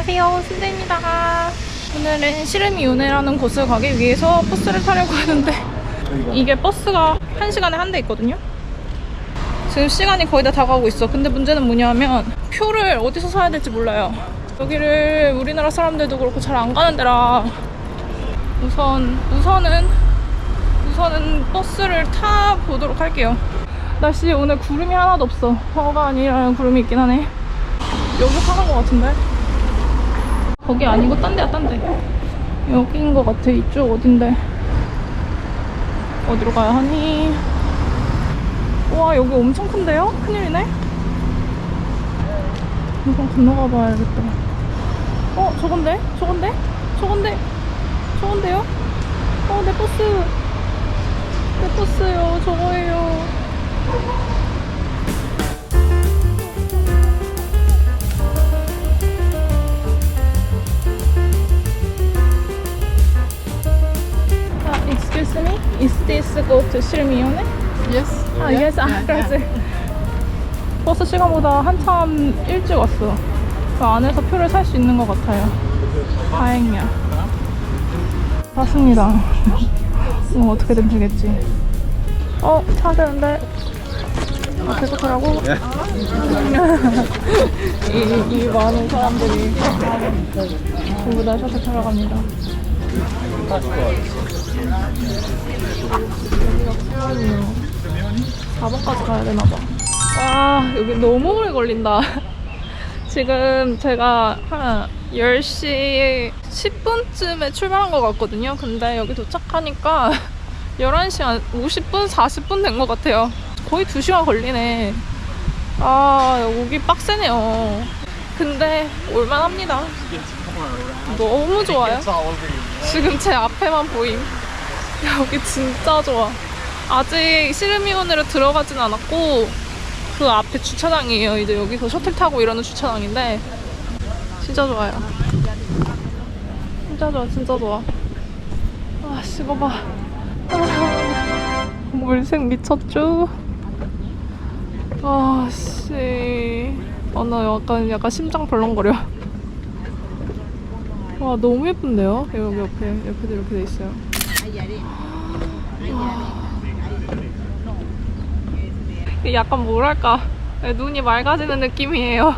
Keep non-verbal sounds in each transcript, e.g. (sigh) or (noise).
안녕하세요, 순대입니다. 오늘은 시르미 요네라는 곳을 가기 위해서 버스를 타려고 하는데 이게 버스가 한 시간에 한 대 있거든요. 지금 시간이 거의 다 다가오고 있어. 근데 문제는 뭐냐면 표를 어디서 사야 될지 몰라요. 여기를 우리나라 사람들도 그렇고 잘 안 가는 데라 우선 우선은 우선은 버스를 타 보도록 할게요. 날씨 오늘 구름이 하나도 없어. 허가 아니라는 구름이 있긴 하네. 여기 사는 것 같은데? 거기 아니고 딴 데야 딴 데. 여기인 것 같아. 이쪽 어딘데? 어디로 가야 하니? 와 여기 엄청 큰데요? 큰일이네? 이건 건너가 봐야겠다. 어 저건데? 저건데? 저건데? 저건데요? 어내 버스 내 버스요 저거예요 Is this go to 실미요네? Yes. 아, yes, 아, 그렇지. 버스 시간보다 한참 일찍 왔어. 그 안에서 표를 살 수 있는 것 같아요. 다행이야. 맞습니다. 뭐 어떻게든 되겠지. 어, 타야 되는데. 아, 계속 타라고? (laughs) 이, 이 많은 사람들이 전부 다 셔틀 타러 갑니다. 여기가 수원이요. 4번까지 가야 되나봐. 와, 여기 너무 오래 걸린다. (laughs) 지금 제가 한 10시 10분쯤에 출발한 것 같거든요. 근데 여기 도착하니까 11시 한 50분, 40분 된 것 같아요. 거의 2시간 걸리네. 아, 여기 빡세네요. 근데 올만합니다. 너무 좋아요. 지금 제 앞에만 보임. (laughs) 여기 진짜 좋아. 아직 시르미온으로 들어가진 않았고 그 앞에 주차장이에요. 이제 여기서 셔틀 타고 이러는 주차장인데 진짜 좋아요. 진짜 좋아, 진짜 좋아. 아, 식어봐. 아, 물색 미쳤죠? 아, 씨. 아, 나 약간, 약간 심장 벌렁거려. 와, 너무 예쁜데요? 여기 옆에, 옆에도 이렇게 돼 있어요. 약간 뭐랄까 눈이 맑아지는 느낌이에요.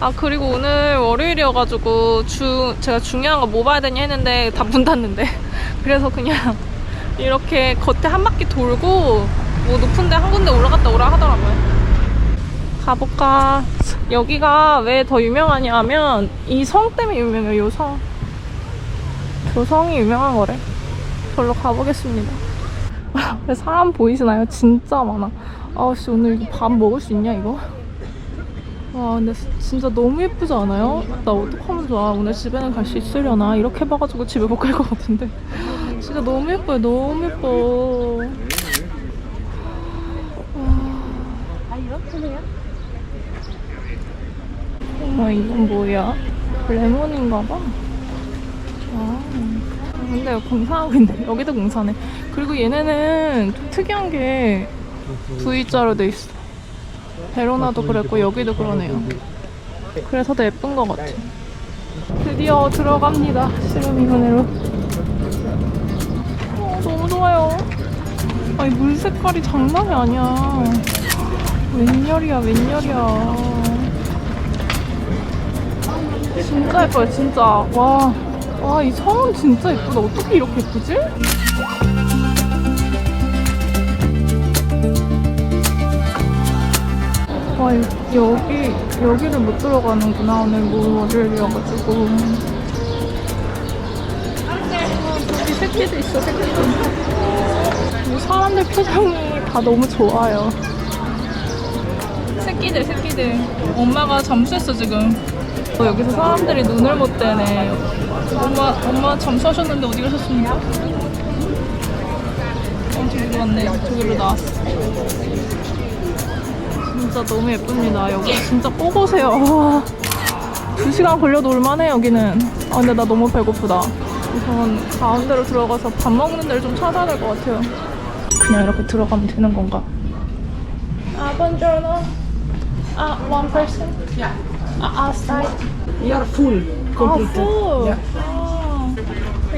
아 그리고 오늘 월요일이어가지고 주 제가 중요한 거 뭐 봐야 되냐 했는데 다 문 닫는데 (laughs) 그래서 그냥 이렇게 겉에 한 바퀴 돌고 뭐 높은 데 한 군데 올라갔다 오라 하더라고요. 가볼까? 여기가 왜 더 유명하냐 하면 이 성 때문에 유명해요. 이 성. 저 성이 유명한 거래. 절로 가보겠습니다. (laughs) 사람 보이시나요? 진짜 많아. 아씨 오늘 밥 먹을 수 있냐 이거? 와 근데 진짜 너무 예쁘지 않아요? 나 어떡하면 좋아 오늘 집에는 갈 수 있으려나 이렇게 해봐가지고 집에 못 갈 것 같은데 (laughs) 진짜 너무 예뻐요 너무 예뻐 어머 이건 뭐야? 레몬인가 봐 아, 근데 공사하고 있네 여기도 공사네 그리고 얘네는 좀 특이한 게 V자로 돼 있어. 베로나도 그랬고 여기도 그러네요. 그래서 더 예쁜 것 같아. 드디어 들어갑니다. 시루미건으로. 어, 너무 좋아요. 아니 물 색깔이 장난이 아니야. 웬열이야 웬열이야. 진짜 예뻐요 진짜. 와. 와, 이 성은 진짜 예쁘다. 어떻게 이렇게 예쁘지? 와 여기 여기를 못 들어가는구나. 오늘 뭐 월요일이어가지고. 아, 여기 새끼도 있어 새끼도. 뭐 사람들 표정이 다 너무 좋아요. 새끼들 새끼들. 엄마가 잠수했어 지금. 어, 여기서 사람들이 눈을 못 떼네 엄마 엄마 잠수하셨는데 어디 가셨습니까? 어 저기로 왔네 저기로 나왔어 진짜 너무 예쁩니다. 여기 진짜 꼭 오세요. 와, 두 시간 걸려도 올만해 여기는. 아 근데 나 너무 배고프다. 우선 가운데로 들어가서 밥 먹는 데를 좀 찾아야 될 것 같아요. 그냥 이렇게 들어가면 되는 건가? 아, bonjour. 아, one person? Yeah. Outside. Full. 아, Complete. ฟู. Yeah. 아,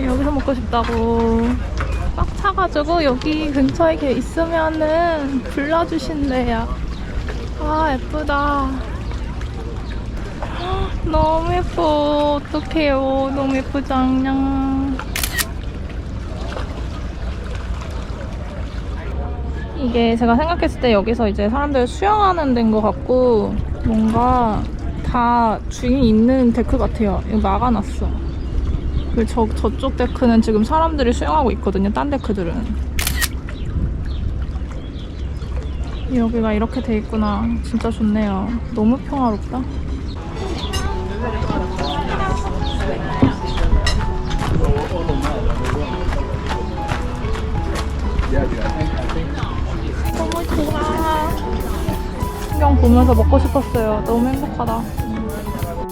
여기서 먹고 싶다고. 꽉 차가지고 여기 근처에 이렇게 있으면은 불러주신대요. 아, 예쁘다. 아, 너무 예뻐. 어떡해요. 너무 예쁘지 않냐. 이게 제가 생각했을 때 여기서 이제 사람들 수영하는 데인 것 같고 뭔가 다 주인이 있는 데크 같아요. 이거 막아놨어. 그리고 저, 저쪽 데크는 지금 사람들이 수영하고 있거든요. 딴 데크들은. 여기가 이렇게 돼 있구나. 진짜 좋네요. 너무 평화롭다. 너무 좋아. 풍경 보면서 먹고 싶었어요. 너무 행복하다.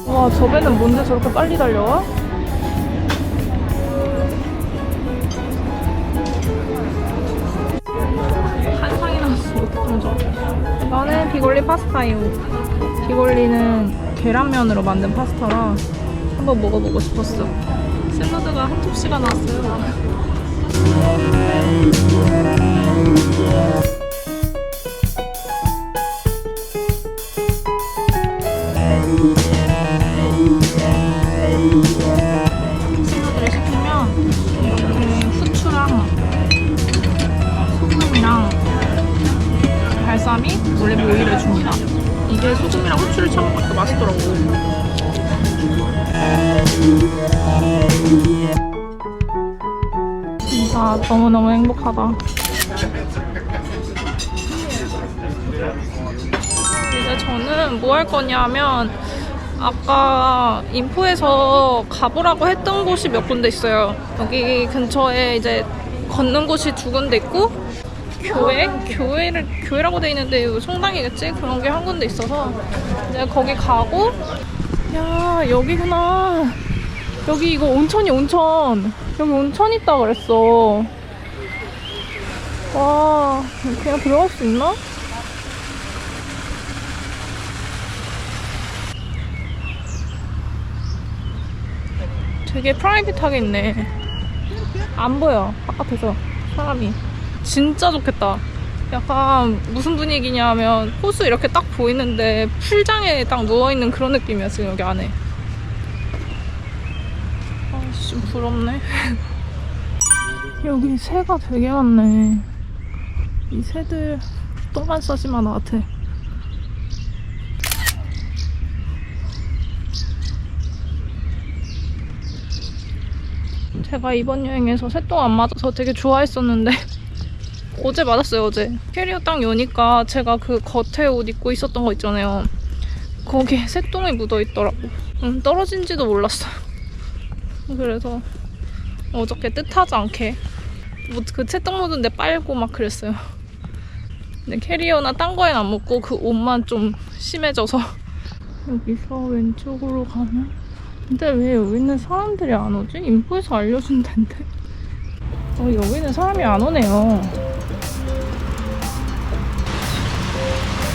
와, 저 배는 뭔데 저렇게 빨리 달려와? 한상이 나왔어. 먼저. 이거는 비골리 파스타예요. 비골리는 계란면으로 만든 파스타라 한번 먹어보고 싶었어. 샐러드가 한 접시가 나왔어요. 샐러드를 시키면 이렇게 후추랑 소금이랑 발사믹, 올리브 오일을 줍니다. 이게 소금이랑 후추를 쳐먹으니까 맛있더라고. 너무너무 행복하다. 저는 뭐 할 거냐면 아까 인포에서 가보라고 했던 곳이 몇 군데 있어요. 여기 근처에 이제 걷는 곳이 두 군데 있고 교회? 교회를 교회라고 돼 있는데 성당이겠지? 그런 게 한 군데 있어서 이제 거기 가고 야 여기구나. 여기 이거 온천이 온천. 여기 온천 있다 그랬어. 와 그냥 들어갈 수 있나? 되게 프라이빗하게 있네. 안 보여, 바깥에서. 사람이. 진짜 좋겠다. 약간 무슨 분위기냐면 호수 이렇게 딱 보이는데 풀장에 딱 누워있는 그런 느낌이야, 지금 여기 안에. 아씨, 좀 부럽네. (laughs) 여기 새가 되게 많네. 이 새들 똥만 싸지만 나한테. 제가 이번 여행에서 새똥 안 맞아서 되게 좋아했었는데 (laughs) 어제 맞았어요 어제. 캐리어 딱 여니까 제가 그 겉에 옷 입고 있었던 거 있잖아요. 거기에 새똥이 묻어있더라고. 응, 떨어진지도 몰랐어요. 그래서 어저께 뜻하지 않게 뭐그 새똥 묻은 데 빨고 막 그랬어요. 근데 캐리어나 딴 거엔 안 묻고 그 옷만 좀 심해져서 (laughs) 여기서 왼쪽으로 가면 근데 왜 여기는 사람들이 안 오지? 인포에서 알려준 텐데. 어, 여기는 사람이 안 오네요.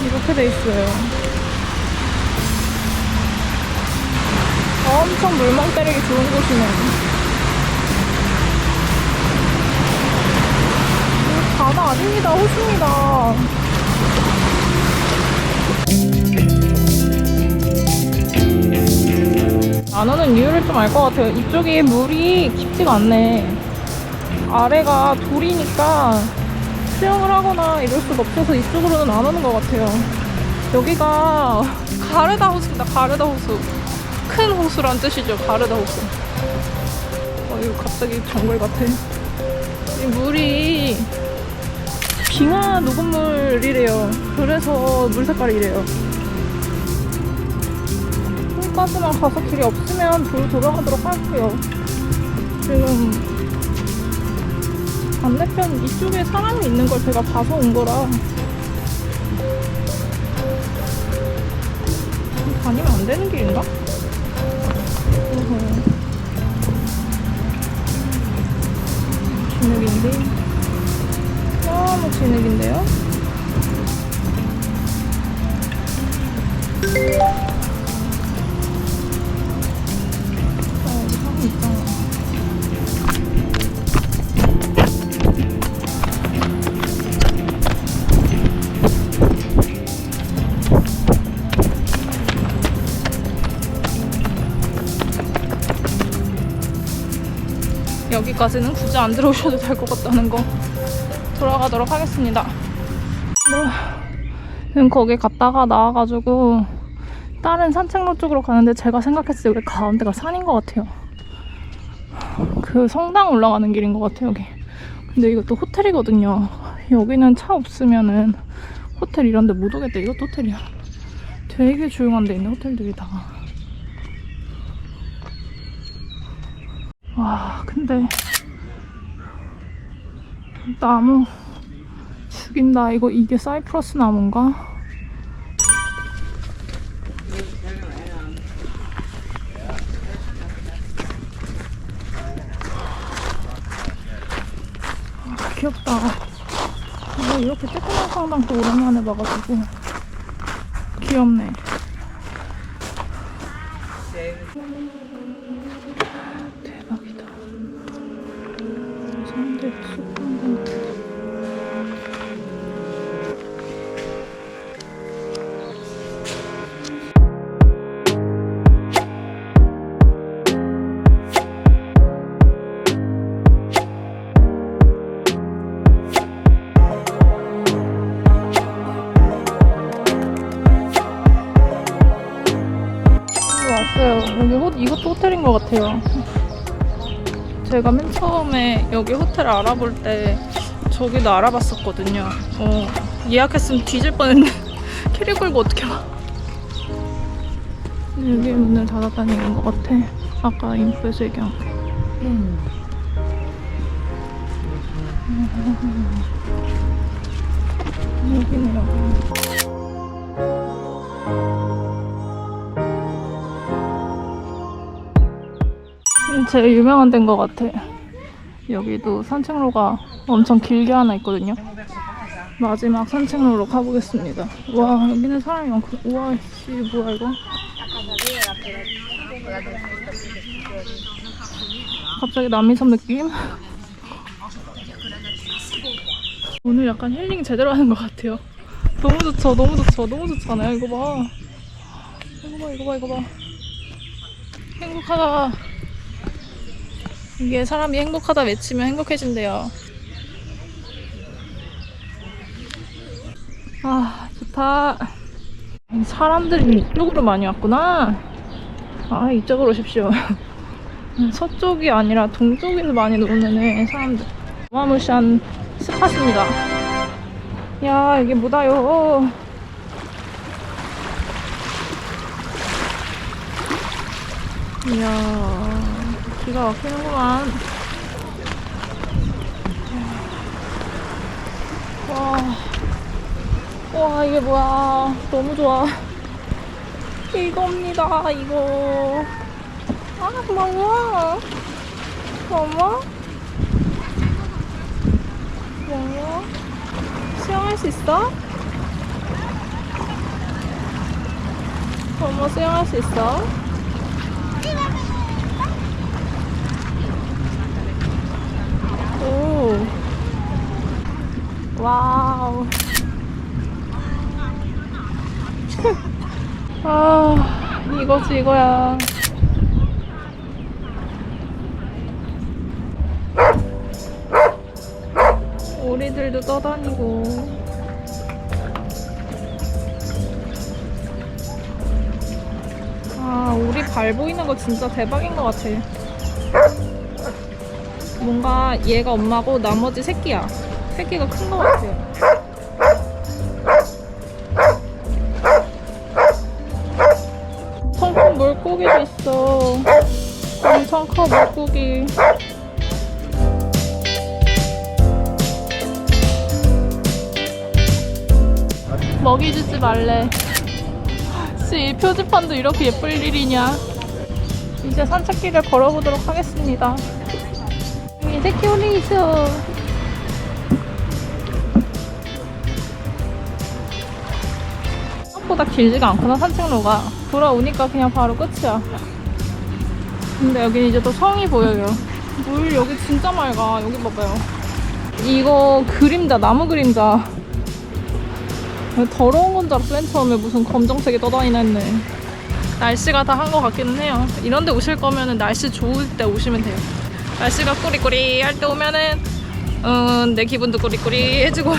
이렇게 돼 있어요. 엄청 물멍 때리기 좋은 곳이네. 이거 바다 아닙니다. 호수입니다. 안 오는 이유를 좀 알 것 같아요. 이쪽이 물이 깊지가 않네. 아래가 돌이니까 수영을 하거나 이럴 수가 없어서 이쪽으로는 안 오는 것 같아요. 여기가 가르다 호수입니다. 가르다 호수. 큰 호수란 뜻이죠. 가르다 호수. 어, 이거 갑자기 정글 같아. 이 물이 빙하 녹음물이래요. 그래서 물 색깔이 이래요. 여기까지만 가서 길이 없으면 도로 돌아가도록 할게요. 지금 반대편 이쪽에 사람이 있는 걸 제가 봐서 온 거라 다니면 안 되는 길인가? 진흙인데 너무 진흙인데 여기까지는 굳이 안 들어오셔도 될 것 같다는 거 돌아가도록 하겠습니다. 네. 지금 거기 갔다가 나와가지고 다른 산책로 쪽으로 가는데 제가 생각했을 때 여기 가운데가 산인 것 같아요. 그 성당 올라가는 길인 것 같아요 여기. 근데 이것도 호텔이거든요. 여기는 차 없으면은 호텔 이런데 못 오겠다. 이것도 호텔이야. 되게 조용한 데 있네 호텔들이 다. 와 근데 나무 죽인다. 이거 이게 사이프러스 나무인가? 아, 귀엽다. 아, 이렇게 쬐끄만 성당도 오랜만에 봐가지고 귀엽네. 것 같아요. 제가 맨 처음에 여기 호텔 알아볼 때 저기도 알아봤었거든요. 어, 예약했으면 뒤질 뻔했는데 (laughs) 캐리 걸고 어떻게 와? 여기 문을 닫아다니는 것 같아. 아까 인프에서 얘기한 게. 여기네 여 제일 유명한 데인 것 같아. 여기도 산책로가 엄청 길게 하나 있거든요. 마지막 산책로로 가보겠습니다. 와 여기는 사람이 많고 우와 씨 뭐야 이거? 갑자기 남이섬 느낌? 오늘 약간 힐링 제대로 하는 것 같아요. 너무 좋죠, 너무 좋죠, 너무 좋잖아요. 이거 봐. 이거 봐, 이거 봐, 이거 봐. 행복하다. 이게 사람이 행복하다 외치면 행복해진대요. 아, 좋다. 사람들이 이쪽으로 많이 왔구나. 아, 이쪽으로 오십시오. (laughs) 서쪽이 아니라 동쪽에서 많이 노는 사람들. 어마무시한 스팟입니다. 야, 이게 뭐다요. 이야, 기가 막히는구만. 와, 와, 이게 뭐야. 너무 좋아. 이겁니다, 이거. 아, 뭐야. 뭐뭐? 뭐야? 수영할 수 있어? 어머, 수영할 수 있어? 오. 와우. (laughs) 아, 이거지, 이거야. 오리들도 떠다니고. 아, 오리 발 보이는 거 진짜 대박인 것 같아. 뭔가 얘가 엄마고 나머지 새끼야. 새끼가 큰 것 같아요. 큰 물고기도 있어. 엄청 커 물고기. 먹이 주지 말래. 씨, 표지판도 이렇게 예쁠 일이냐. 이제 산책길을 걸어보도록 하겠습니다. 여기 새끼 오리 있어. 생각보다 길지가 않구나, 산책로가. 돌아오니까 그냥 바로 끝이야. 근데 여기 이제 또 성이 보여요. 물 여기 진짜 맑아. 여기 봐봐요. 이거 그림자, 나무 그림자. 더러운 건 줄 알았어, 맨 처음에 무슨 검정색이 떠다니나 했네. 날씨가 다 한 것 같기는 해요. 이런 데 오실 거면 날씨 좋을 때 오시면 돼요. 날씨가 꾸리꾸리 할 때 오면은 음, 내 기분도 꾸리꾸리 해지고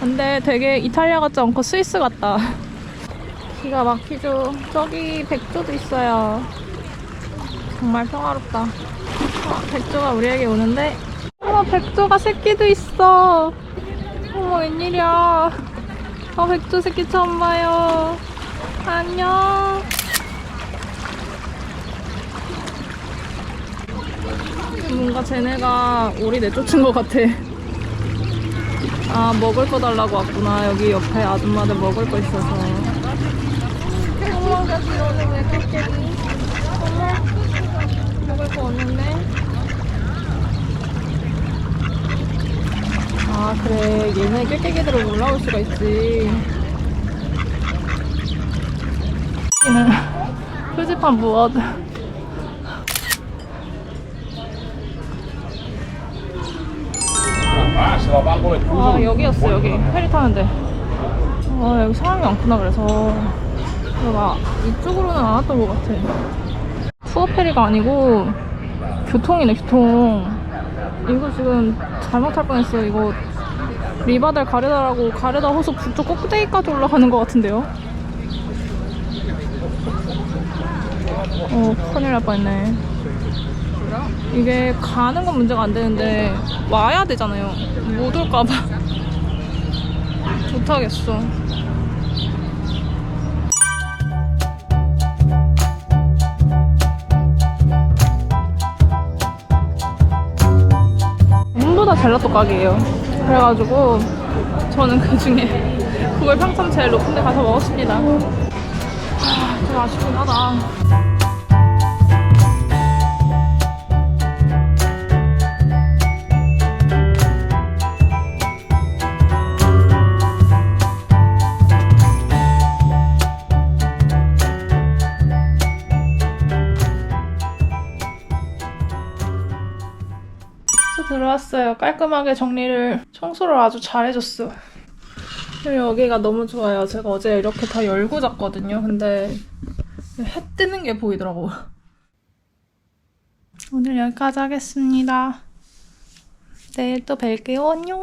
근데 되게 이탈리아 같지 않고 스위스 같다. 기가 막히죠. 저기 백조도 있어요. 정말 평화롭다. 어, 백조가 우리에게 오는데. 어머 백조가 새끼도 있어. 어머 웬일이야. 어 백조 새끼 처음 봐요. 안녕. 뭔가 쟤네가 우리 내쫓은 것 같아 아 먹을 거 달라고 왔구나. 여기 옆에 아줌마들 먹을 거 있어서. 아 그래. 얘네 꾀깨기들은 올라올 수가 있지. 여기는 표지판 무어 아. 여기였어 여기. 페리 타는데. 아 여기 사람이 많구나 그래서. 내가 이쪽으로는 안 왔던 것 같아. 투어 페리가 아니고 교통이네 교통. 이거 지금 잘못 탈 뻔했어 이거 리바델 가르다라고 가르다 호수 북쪽 꼭대기까지 올라가는 것 같은데요? 어 큰일 날 뻔했네 이게 가는 건 문제가 안 되는데 와야 되잖아요. 못 올까봐 못하겠어. 전부 다 젤라또 가게예요. 그래가지고 저는 그 중에 (laughs) 그걸 평점 제일 높은 데 가서 먹었습니다. 하, 되게 아쉽긴 하다. 들어왔어요. 깔끔하게 정리를 청소를 아주 잘해줬어. 여기가 너무 좋아요. 제가 어제 이렇게 다 열고 잤거든요. 근데 해 뜨는 게 보이더라고. 오늘 여기까지 하겠습니다. 내일 또 뵐게요. 안녕.